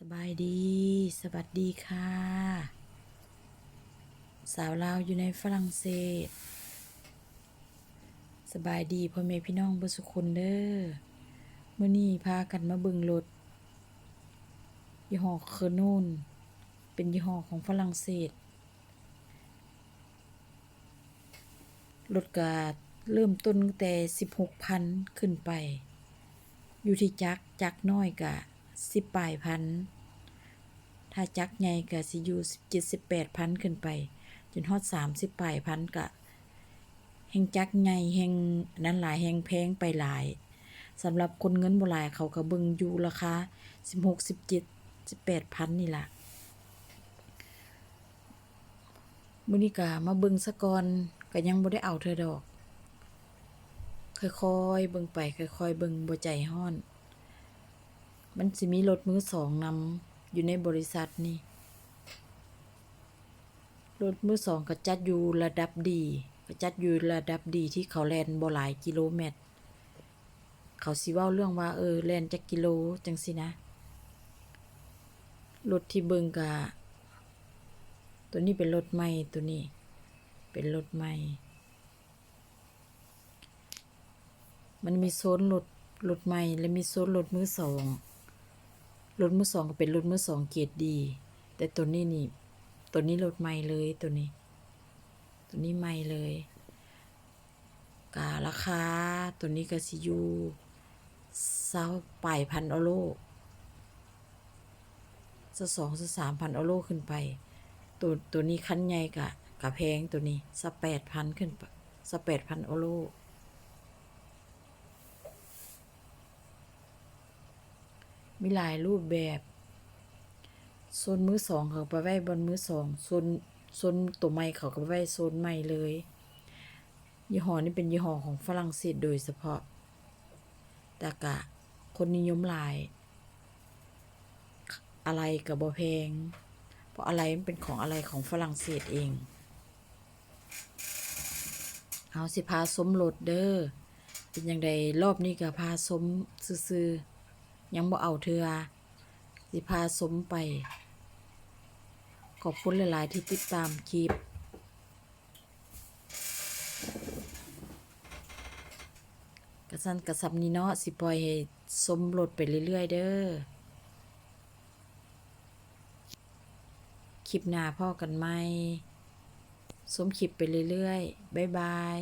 สบายดี สวัสดีค่ะ สาวลาวอยู่ในฝรั่งเศส สบายดีพ่อแม่พี่น้องเบ่สุคนเด้อมื้อนี้พากันมาบิ่งรถยี่ห้อเคอร์นูนเป็นยี่ห้อของฝรั่งเศสรถก็เริ่มต้นตั้งแต่16,000ขึ้นไป อยู่ที่จักรจักรน้อยก็ 10ปลายพัน ถ้าจักรใหญ่ก็สิอยู่17 18พันขึ้นไป จนฮอด30ปลายพันก็แห่งจักรใหญ่แห่งนั้นหลายแห่งแพงไปหลายสำหรับคนเงินบ่หลายเขาก็เบิ่งอยู่ราคา16 17 18พันนี่ล่ะมื้อนี้ก็มาเบิ่งซะก่อนก็ยังบ่ได้เอาเธอดอก ค่อยๆเบิ่งไป ค่อยๆเบิ่งบ่ใจฮ้อน มันสิมีรถมือสองนำอยู่ในบริษัทนี่รถมือสองก็จัดอยู่ระดับดีก็จัดอยู่ระดับดีที่เขาแลนบ่หลายกิโลเมตร เขาสิเว้าเรื่องว่าเออแลนจักกิโลจังซี่นะรถที่เบิงก็ตัวนี้เป็นรถใหม่ตัวนี้ เป็นรถใหม่ มันมีโซนรถรถใหม่และมีโซนรถมือสอง รถมือสองก็เป็นรถมือสองเกียรดดี แต่ตัวนี้นี่ ตัวนี้รถใหม่เลยตัวนี้ ตัวนี้ใหม่เลยการาคาตัวนี้ก็สิอยู่เศร้าปลายพันออโลสสองสสามพันออโลขึ้นไป ตัวตัวนี้คันใหญ่กะกะแพงตัวนี้สแปดพันขึ้นสแปดพันออโล มีหลายรูปแบบโซนมือสองเขาไปไว้บนมือสองโซนโซนตัวใหม่เขาก็ไปไว้โซนใหม่เลย ยี่ห้อนี้เป็นยี่ห้อของฝรั่งเศสโดยเฉพาะแต่กะ คนนิยมหลาย อะไรกับบอแพงเพราะอะไรมันเป็นของอะไรของฝรั่งเศสเอง เอาสิพาสมรถเด้อเป็นยังไงรอบนี้ก็พาสมซื่อๆ ยังบ่เอาเธอสิพาสมไป ขอบคุณหลาย ๆ ที่ติดตามคลิปกระสันกระสับนี้เนาะสิปล่อยให้สมรถไปเรื่อย ๆ เด้อคลิปหน้าพ่อกันไหมสมคลิปไปเรื่อย ๆ บ๊ายบาย